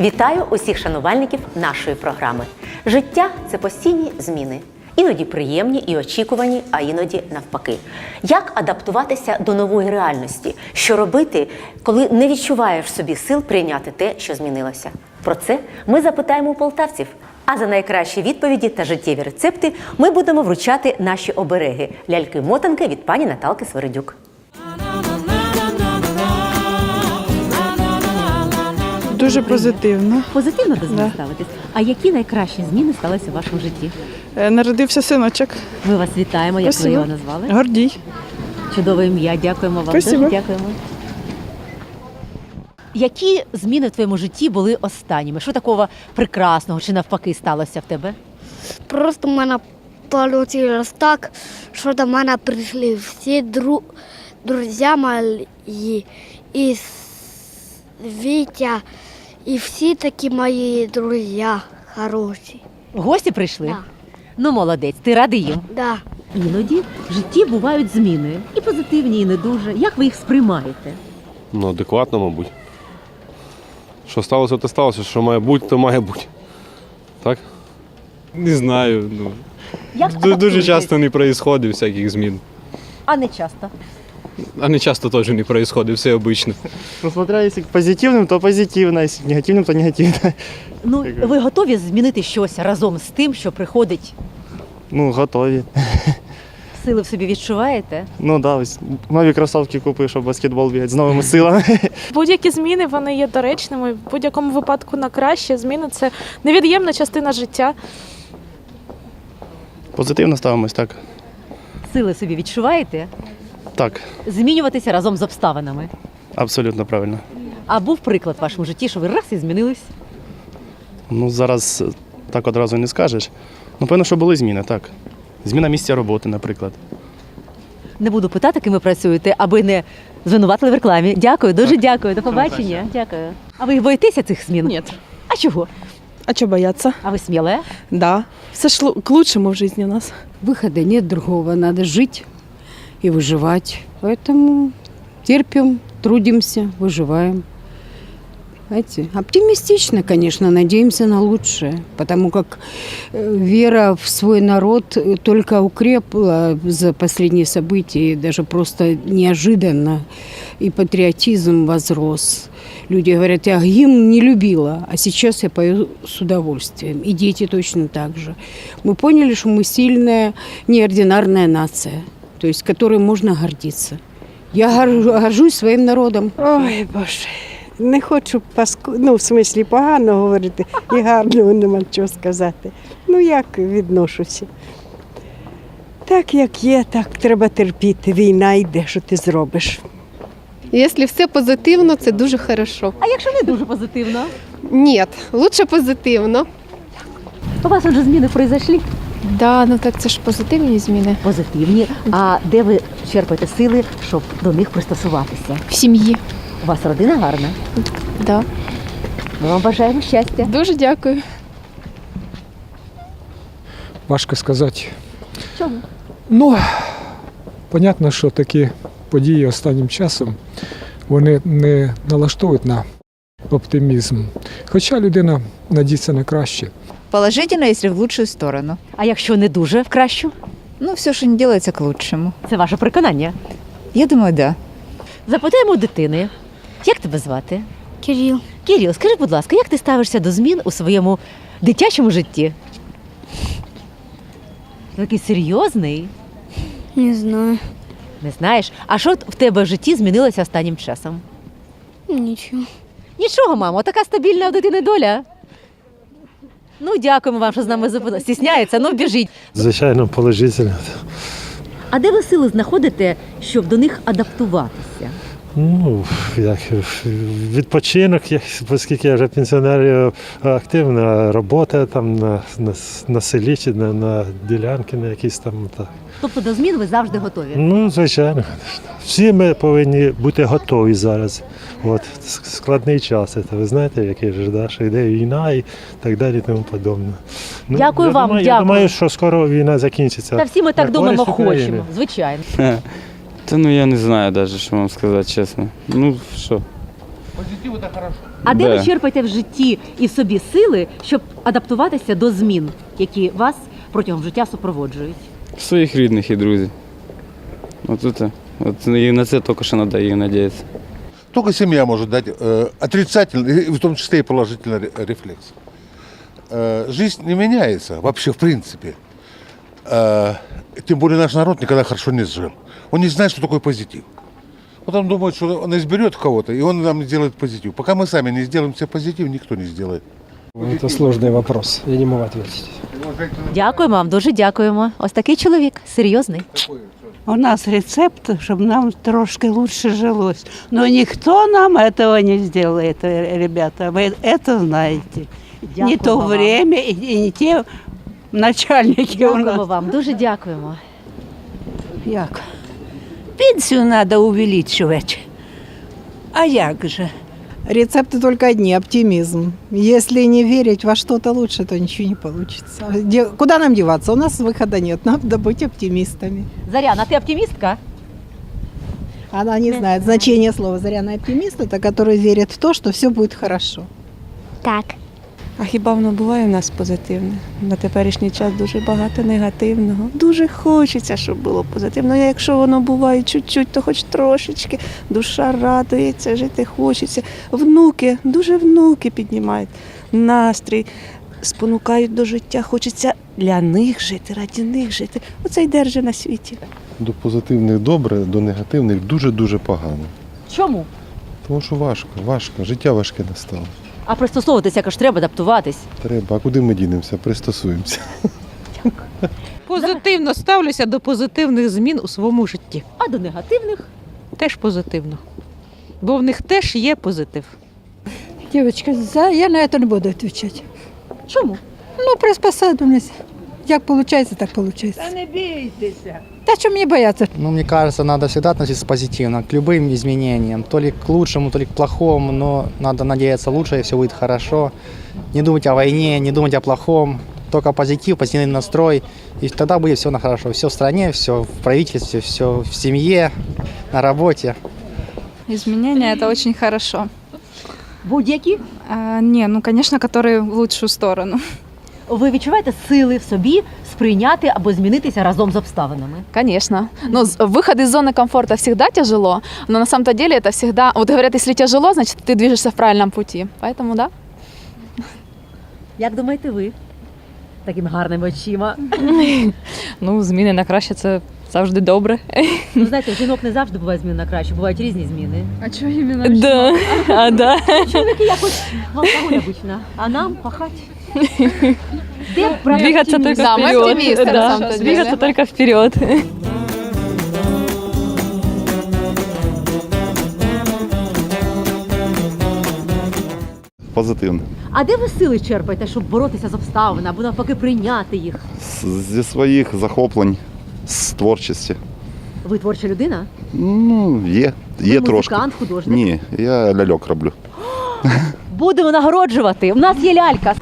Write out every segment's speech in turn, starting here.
Вітаю усіх шанувальників нашої програми. Життя це постійні зміни. Іноді приємні і очікувані, а іноді навпаки. Як адаптуватися до нової реальності? Що робити, коли не відчуваєш собі сил прийняти те, що змінилося? Про це ми запитаємо у полтавців. А за найкращі відповіді та життєві рецепти ми будемо вручати наші обереги ляльки-мотанки від пані Наталки Свередюк. Дуже позитивно. Позитивно до змін ставитись. А які найкращі зміни сталися в вашому житті? Е, Народився синочок. Ми вас вітаємо. Як ви Спасибо. його назвали? Гордій. Чудове ім'я. Дякуємо вам. Спасибо. Дуже дякуємо. Які зміни в твоєму житті були останніми? Що такого прекрасного чи навпаки сталося в тебе? Просто в мене вийшло так, що до мене прийшли всі дру... друзі мої, і с- Вітя, і всі такі мої друзі хороші. Гості прийшли? Да. Ну, молодець, ти радий їм. Да. Іноді в житті бувають зміни. І позитивні, і не дуже. Як ви їх сприймаєте? Ну, адекватно, мабуть. Що сталося, то сталося. Що має бути, то має бути. Так? Не знаю. Ну, Як ду- дуже адаптуєтесь? часто не відбувається всяких змін. А не часто. А не часто теж не відбувається, все обично. Ну, смотря если позитивным, то позитивно, если к негативным, то негативно. Ну, ви готові змінити щось разом з тим, що приходить? Ну, готові. Сили в собі відчуваєте? Ну да, ось нові кросівки купив, щоб баскетбол бігати з новими силами. Будь-які зміни вони є доречними. В будь-якому випадку на краще. Зміни це невід'ємна частина життя. Позитивно ставимось, так. Сили в собі відчуваєте? Так, Змінюватися разом з обставинами. абсолютно правильно. А був приклад в вашому житті, що ви раз і змінились? Ну, зараз е, так одразу не скажеш. Ну, певно, що були зміни, так. Зміна місця роботи, наприклад. Не буду питати, ким ви працюєте, аби не звинуватили в рекламі. Дякую, дуже дякую. До побачення. Дякую. А ви боїтеся цих змін? Нет. А чого? А что бояться? А ви сміле? Да. Все шло к лучшему в жизни у нас. Выхода нет другого, надо жить и выживать. Поэтому терпим, трудимся, выживаем. Знаете, оптимистично, конечно, надеемся на лучшее, потому как э, вера в свой народ э, только укрепла за последние события, и даже просто неожиданно, и патриотизм возрос. Люди говорят, я гимн не любила, а сейчас я пою с удовольствием. И дети точно так же. Мы поняли, что мы сильная, неординарная нация, то есть которой можно гордиться. Я гор- горжусь своим народом. Ой, Боже, не хочу паску, ну, в смислі погано говорити і гарно нема чого сказати. Ну, як відношуся? Так, як є, так треба терпіти. Війна йде, що ти зробиш. Якщо все позитивно, це дуже хорошо. А якщо не дуже позитивно? Ні, лучше позитивно. У вас вже зміни произошли? Да, ну так це ж позитивні зміни. Позитивні. А де ви черпаєте сили, щоб до них пристосуватися? В сім'ї. У вас родина гарна. Да. Ми вам бажаємо щастя. Дуже дякую. Важко сказати. Чому? Ну, понятно, що такі події останнім часом вони не налаштовують на оптимізм. Хоча людина надіється на краще. Положительно, если в лучшую сторону. А якщо не дуже в кращу? Ну, все, что не делается, к лучшему. Це ваше переконання. Я думаю, да. Запитаємо у дитини. Як тебе звати? Кирил, Кирил, скажи, будь ласка, як ти ставишся до змін у своєму дитячому житті? Такий серйозний, не знаю. не знаєш. А що в тебе в житті змінилося останнім часом? Нічого. Нічого, мамо, така стабільна у дитини доля. Ну, дякуємо вам, що з нами зупинилися. Стісняється, ну біжіть. Звичайно, положительно. А де ви сили знаходите, щоб до них адаптуватися? Ну, як відпочинок, як, оскільки я вже пенсіонер, активна робота там на, на, на селі чи на, на ділянки, на якісь там. Так. Тобто до змін ви завжди готові. Ну, звичайно. Всі ми повинні бути готові зараз. От складний час. Це ви знаєте, який же да, що йде війна і так далі, і тому подобне. Ну, Дякую я вам, думаю, дякую. Я думаю, що скоро війна закінчиться. Та всі ми так думаємо, хочемо, звичайно. Та ну я не знаю навіть, що вам сказати чесно. Ну що. Позитив це хорошо. А де Да. ви черпаєте в житті і в собі сили, щоб адаптуватися до змін, які вас протягом життя супроводжують? Своїх рідних і друзів. От це. От і на це тільки що треба і надіятися. Только семья может дать э, отрицательный, и в том числе и положительный ре- рефлекс. Э, жизнь не меняется вообще в принципе. Э, тем более наш народ никогда хорошо не жил. Он не знает, что такое позитив. Вот он думает, что он изберет кого-то, и он нам сделает позитив. Пока мы сами не сделаем себе позитив, никто не сделает. Это сложный вопрос. Я не могу ответить. Дякуємо вам, дуже дякуємо. Ось такий чоловік, серйозний. У нас рецепт, чтобы нам трошки лучше жилось. Но никто нам этого не сделает, э, ребята. Вы это знаете. не Дякуємо то вам. время и, и не те начальники у Дякуємо нас. вам, дуже дякуємо. Як? Пенсию надо увеличивать. А як же? Рецепты только одни, оптимизм. Если не верить во что-то лучше, то ничего не получится. Де- Куда нам деваться? У нас выхода нет, надо быть оптимистами. Заряна, ти оптимістка? Она не знает значение слова «заряный оптимист» – это который верит в то, что все будет хорошо. Так. А хіба воно буває в нас позитивне? На теперішній час дуже багато негативного. Дуже хочеться, щоб було позитивно. А якщо воно буває чуть-чуть, то хоч трошечки. Душа радується, жити хочеться. Внуки, дуже внуки піднімають настрій, спонукають до життя. Хочеться для них жити, раді них жити. Оце й держи на світі. До позитивних добре, до негативних дуже-дуже погано. Чому? Тому що важко, важко, життя важке настало. А пристосовуватися якось треба адаптуватись. Треба, а куди ми дінемося? Пристосуємося. Позитивно ставлюся до позитивних змін у своєму житті. А до негативних Теж позитивно. Бо в них теж є позитив. Девочка, за- я на это не буду отвечать. Чому? Ну, приспосабливаюсь. Як получается, так получается. не бійтеся. Да что мне бояться? Ну, мне кажется, надо всегда относиться позитивно к любым изменениям. То ли к лучшему, то ли к плохому, но надо надеяться лучше, и все будет хорошо. Не думать о войне, не думать о плохом. Только позитив, позитивный настрой. И тогда будет все на хорошо. Все в стране, все в правительстве, все в семье, на работе. Изменения – это очень хорошо. будь-які. А, не, ну, конечно, которые в лучшую сторону. Ви відчуваєте сили в собі сприйняти або змінитися разом з обставинами? Конечно. Но з- выход из зоны комфорта всегда тяжело, но на самом-то деле это всегда... Вот говорят, если тяжело, значит, ты движешься в правильном пути. Поэтому, да. Як думаєте ви? Такими гарними очима. Ну, зміни на краще це завжди добре. Ну, знаєте, жінок не завжди буває зміни на краще, бувають різні зміни. А чого іменно? Да. А, да. Чоловіки якось алкоголь обично, а нам пахать. Двигаться только Да, мы вперед. оптимисты, на Да, самом-то деле. Двигаться только вперед. Позитивно. А де ви сили черпаєте, щоб боротися з обставинами або навпаки прийняти їх? Зі своїх захоплень, з творчості. Ви творча людина? Ну, є, є ви трошки. музикант, художник? Ні, я ляльок роблю. Будемо нагороджувати. У нас є лялька.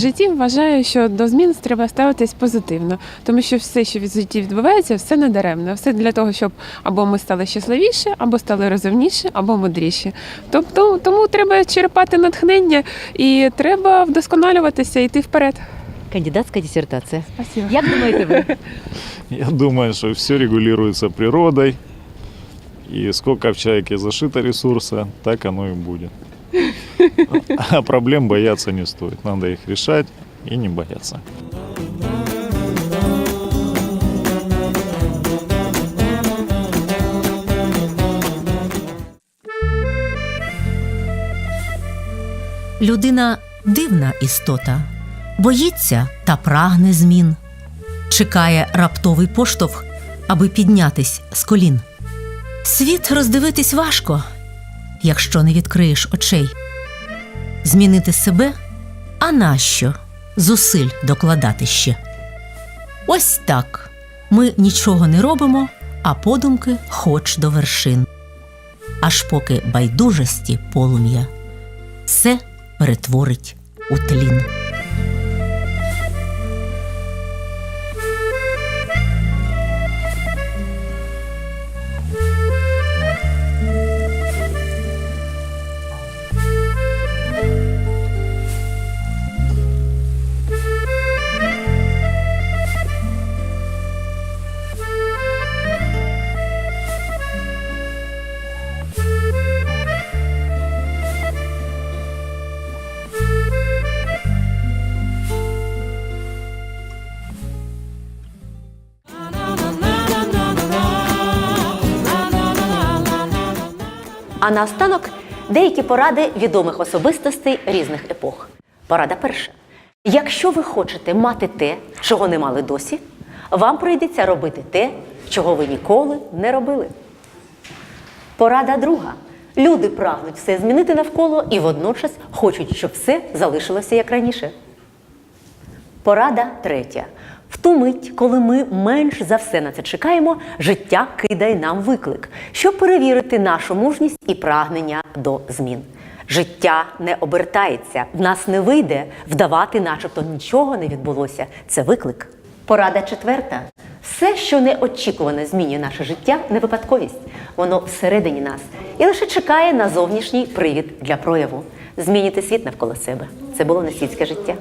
Житті вважаю, що до змін треба ставитись позитивно, тому що все, що в житті відбувається, все не даремно. Все для того, щоб або ми стали щасливіше, або стали розумніші, або мудріші. Тобто тому треба черпати натхнення і треба вдосконалюватися і йти вперед. Кандидатська дисертація. Спасибо. Як думаєте ви? Я думаю, что все регулируется природой. И сколько в человеке зашито ресурса, так оно и будет. А проблем бояться не стоит. Надо их решать и не бояться. Людина дивна істота, боїться та прагне змін, чекає раптовий поштовх, аби піднятись з колін. Світ роздивитись важко, якщо не відкриєш очей. Змінити себе, а нащо зусиль докладати ще? Ось так ми нічого не робимо, а подумки хоч до вершин. Аж поки байдужості полум'я все перетворить у тлін. А наостанок деякі поради відомих особистостей різних епох. Порада перша. Якщо ви хочете мати те, чого не мали досі, вам прийдеться робити те, чого ви ніколи не робили. Порада друга. Люди прагнуть все змінити навколо і водночас хочуть, щоб все залишилося як раніше. Порада третя. Ту мить, коли ми менш за все на це чекаємо, життя кидає нам виклик, щоб перевірити нашу мужність і прагнення до змін. Життя не обертається, в нас не вийде вдавати, начебто нічого не відбулося. Це виклик. Порада четверта. Все, що неочікувано змінює наше життя, не випадковість. Воно всередині нас і лише чекає на зовнішній привід для прояву. Змінюйте світ навколо себе. Це було несвітське життя.